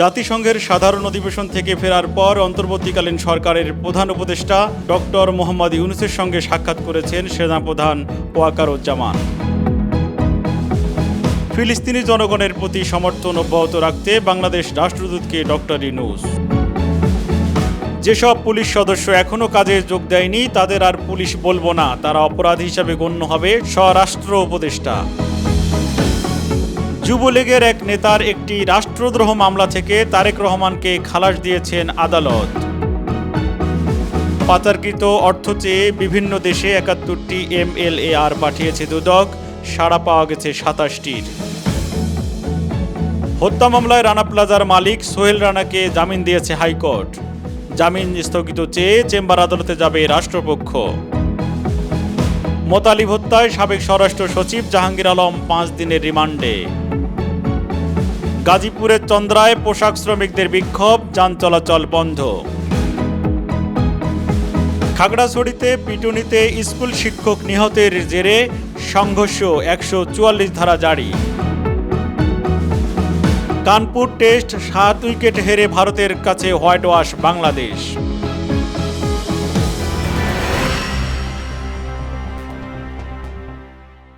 জাতিসংঘের সাধারণ অধিবেশন থেকে ফেরার পর অন্তর্বর্তীকালীন সরকারের প্রধান উপদেষ্টা ডক্টর মোহাম্মদ ইউনুসের সঙ্গে সাক্ষাৎ করেছেন সেনাপ্রধান ওয়াকারুজ্জামান। ফিলিস্তিনি জনগণের প্রতি সমর্থন অব্যাহত রাখতে বাংলাদেশ রাষ্ট্রদূতকে ডক্টর ইউনুস। যেসব পুলিশ সদস্য এখনও কাজে যোগ দেয়নি, তাদের আর পুলিশ বলব না, তারা অপরাধ হিসাবে গণ্য হবে, স্বরাষ্ট্র উপদেষ্টা। যুবলীগের এক নেতার একটি রাষ্ট্রদ্রোহ মামলা থেকে তারেক রহমানকে খালাস দিয়েছেন আদালত। পাচারকৃত অর্থ চেয়ে বিভিন্ন দেশে একাত্তরটি এম এল এ এমএলএআর পাঠিয়েছে দুদক, সাড়া পাওয়া গেছে সাতাশটির। হত্যা মামলায় রানা প্লাজার মালিক সোহেল রানাকে জামিন দিয়েছে হাইকোর্ট। জামিন স্থগিত চেয়ে চেম্বার আদালতে যাবে রাষ্ট্রপক্ষ। মোতালিব হত্যায় সাবেক স্বরাষ্ট্র সচিব জাহাঙ্গীর আলম পাঁচ দিনের রিমান্ডে। গাজীপুরের চন্দ্রায় পোশাক শ্রমিকদের বিক্ষোভ, যান চলাচল বন্ধ। খাগড়াছড়িতে, পিটুনিতে স্কুল শিক্ষক নিহতের জেরে সংঘর্ষ, একশো চুয়াল্লিশ ধারা জারি। কানপুর টেস্ট, সাত উইকেট হেরে ভারতের কাছে হোয়াইট ওয়াশ বাংলাদেশ।